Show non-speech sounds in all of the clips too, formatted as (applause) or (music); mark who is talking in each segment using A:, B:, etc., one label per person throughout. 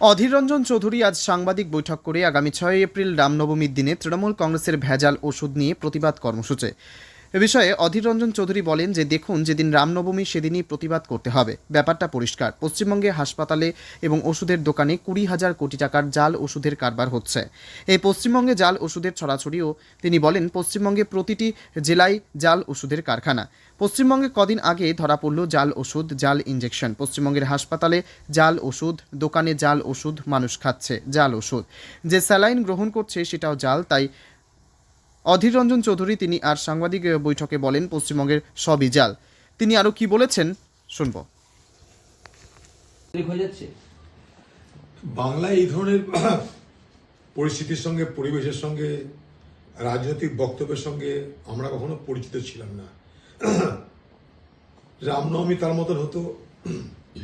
A: অধীর রঞ্জন চৌধুরী আজ সাংবাদিক বৈঠক করে আগামী ছয় এপ্রিল রামনবমীর দিনে তৃণমূল কংগ্রেসের ভেজাল ওষুধ নিয়ে প্রতিবাদ কর্মসূচি। এ বিষয়ে অধীর রঞ্জন চৌধুরী বলেন যে, দেখুন, যেদিন রামনবমী, সেদিনই প্রতিবাদ করতে হবে। ব্যাপারটা পরিষ্কার। পশ্চিমবঙ্গে হাসপাতালে এবং ওষুধের দোকানে কুড়ি হাজার কোটি টাকার জাল ওষুধের কারবার হচ্ছে। এই পশ্চিমবঙ্গে জাল ওষুধের ছড়াছড়িও তিনি বলেন, পশ্চিমবঙ্গে প্রতিটি জেলায় জাল ওষুধের কারখানা। পশ্চিমবঙ্গে কদিন আগে ধরা পড়ল জাল ওষুধ, জাল ইঞ্জেকশন পশ্চিমবঙ্গের হাসপাতালে জাল ওষুধ, দোকানে জাল ওষুধ মানুষ খাচ্ছে, জাল ওষুধ। যে স্যালাইন গ্রহণ করছে, সেটাও জাল। তাই অধীর রঞ্জন চৌধুরী তিনি আর সাংবাদিক বৈঠকে বলেন পশ্চিমবঙ্গের সবই জাল তিনি আরও কি বলেছেন? শুনব।
B: হয়ে
C: বাংলায় এই ধরনের (clears throat) পরিস্থিতির সঙ্গে পরিবেশের সঙ্গে রাজনৈতিক বক্তব্যের সঙ্গে আমরা কখনো পরিচিত ছিলাম না। (clears throat) রামনবমী তার মতন হতো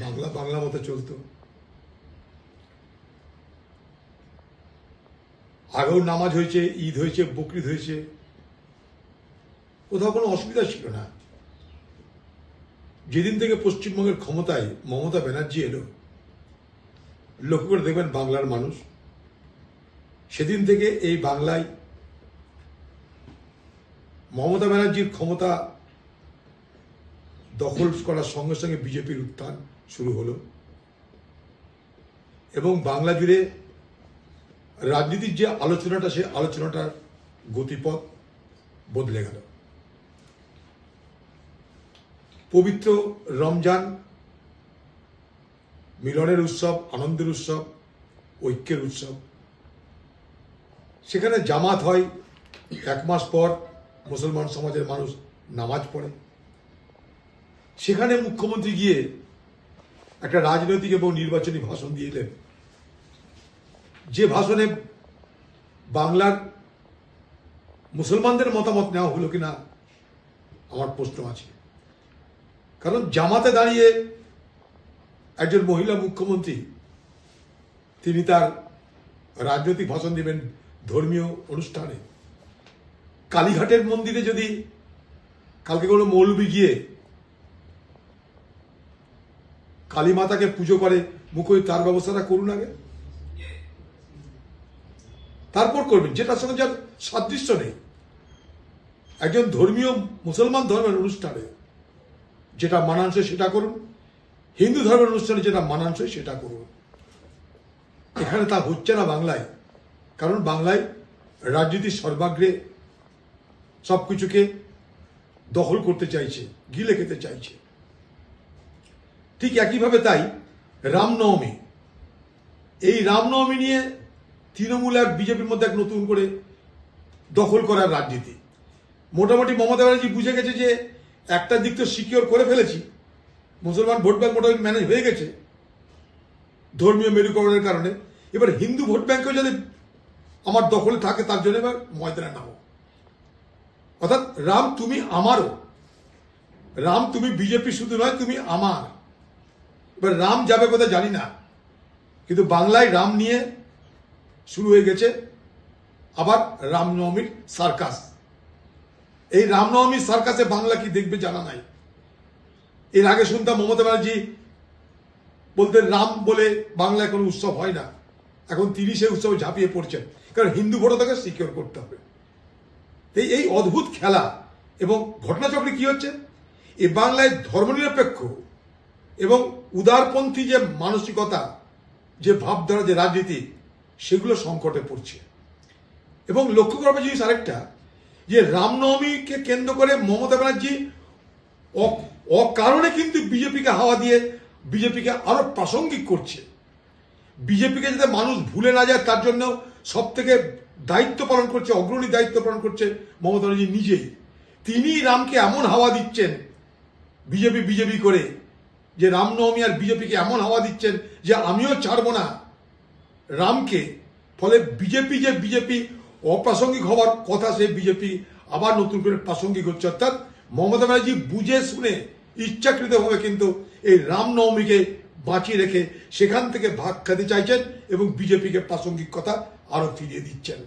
C: বাংলা বাংলা মতো চলতো। আগেও নামাজ হয়েছে, ঈদ হয়েছে, বকরিদ হয়েছে। কোথাও কোনো অসুবিধা ছিল না। যেদিন থেকে পশ্চিমবঙ্গের ক্ষমতায় মমতা ব্যানার্জি এলো, লক্ষ্য করে দেখবেন বাংলার মানুষ। সেদিন থেকে এই বাংলায় মমতা ব্যানার্জির ক্ষমতা দখল করার সঙ্গে সঙ্গে বিজেপির উত্থান শুরু হলো। এবং বাংলা জুড়ে রাজনীতির যে আলোচনাটা, সেই আলোচনাটার গতিপথ বদলে গেল। পবিত্র রমজান, মিলনের উৎসব, আনন্দের উৎসব, ঐক্যের উৎসব। সেখানে জামাত হয়, এক মাস পর মুসলমান সমাজের মানুষ নামাজ পড়ে। সেখানে মুখ্যমন্ত্রী গিয়ে একটা রাজনৈতিক এবং নির্বাচনী ভাষণ দিয়ে এলেন। যে ভাষণে বাংলার মুসলমানদের মতামত নেওয়া হলো কিনা, আমার প্রশ্ন আছে। কারণ জামাতে দাঁড়িয়ে একজন মহিলা মুখ্যমন্ত্রী, তিনি তার রাজনৈতিক ভাষণ দেবেন ধর্মীয় অনুষ্ঠানে। কালীঘাটের মন্দিরে যদি কালকে কোনো মৌলবি গিয়ে কালী মাতাকে পুজো করে মুখোই তার ব্যবস্থাটা করুন আগে। তারপর করবেন যেটার সঙ্গে যার সাদৃশ্য নেই। একজন ধর্মীয় মুসলমান ধর্মের অনুষ্ঠানে যেটা মানানসই সেটা করুন, হিন্দু ধর্মের অনুষ্ঠানে যেটা মানানসই সেটা করুন। এখানে তা হচ্ছে না বাংলায়, কারণ বাংলায় রাজনীতির সর্বাগ্রে সব কিছুকে দখল করতে চাইছে, গিলে খেতে চাইছে। ঠিক একইভাবে তাই রামনবমী, এই রামনবমী নিয়ে তৃণমূল আর বিজেপির মধ্যে এক নতুন করে দখল করার রাজনীতি। মোটামুটি মমতা ব্যানার্জি বুঝে গেছে যে একটা দিক তো সিকিওর করে ফেলেছি, মুসলমান ভোট ব্যাংক মোটামুটি ম্যানেজ হয়ে গেছে ধর্মীয় মেরুকরণের কারণে। এবার হিন্দু ভোট ব্যাংকেও যদি আমার দখলে থাকে, তার জন্য এবার ময়দানে নামো। অর্থাৎ রাম তুমি আমারও। রাম তুমি বিজেপি শুধু নয়, তুমি আমার। এবার রাম যাবে কোথায় জানি না। কিন্তু বাংলায় রাম নিয়ে শুরু হয়ে গেছে। আবার রামনবমীর সার্কাস এই রামনবমীর সার্কাসে বাংলা কি দেখবে জানা নাই। এর আগে শুনতাম মমতা ব্যানার্জি বলতে রাম বলে বাংলায় কোনো উৎসব হয় না। এখন তিনি সেই উৎসবে ঝাঁপিয়ে পড়ছেন। কারণ হিন্দু ভোটও তাকে সিকিওর করতে হবে। এই এই অদ্ভুত খেলা এবং ঘটনাচক্রে কি হচ্ছে? এ বাংলায় ধর্মনিরপেক্ষ এবং উদারপন্থী যে মানসিকতা, যে ভাবধারা, যে রাজনীতি সেগুলো সংকটে পড়ছে। এবং লক্ষ্য করবে জিনিস আরেকটা, যে রামনবমীকে কেন্দ্র করে মমতা ব্যানার্জি অকারণে কিন্তু বিজেপিকে হাওয়া দিয়ে বিজেপিকে আরও প্রাসঙ্গিক করছে। বিজেপিকে যাতে মানুষ ভুলে না যায়, তার জন্য সব থেকে দায়িত্ব পালন করছে, অগ্রণী দায়িত্ব পালন করছে মমতা ব্যানার্জি নিজেই। তিনি রামকে এমন হাওয়া দিচ্ছেন, বিজেপি বিজেপি করে, যে রামনবমী আর বিজেপিকে এমন হাওয়া দিচ্ছেন যে আমিও ছাড়বো না। রামকে, ফলে বিজেপি যে বিজেপি অপ্রাসঙ্গিক হওয়ার কথা সে বিজেপি আবার নতুন করে প্রাসঙ্গিক হচ্ছে। অর্থাৎ মমতা ব্যানার্জি বুঝে শুনে ইচ্ছাকৃতভাবে কিন্তু এই রামনবমীকে বাঁচিয়ে রেখে সেখান থেকে ভাগ খেতে চাইছেন এবং বিজেপিকে প্রাসঙ্গিক কথা আরও ফিরিয়ে দিচ্ছেন।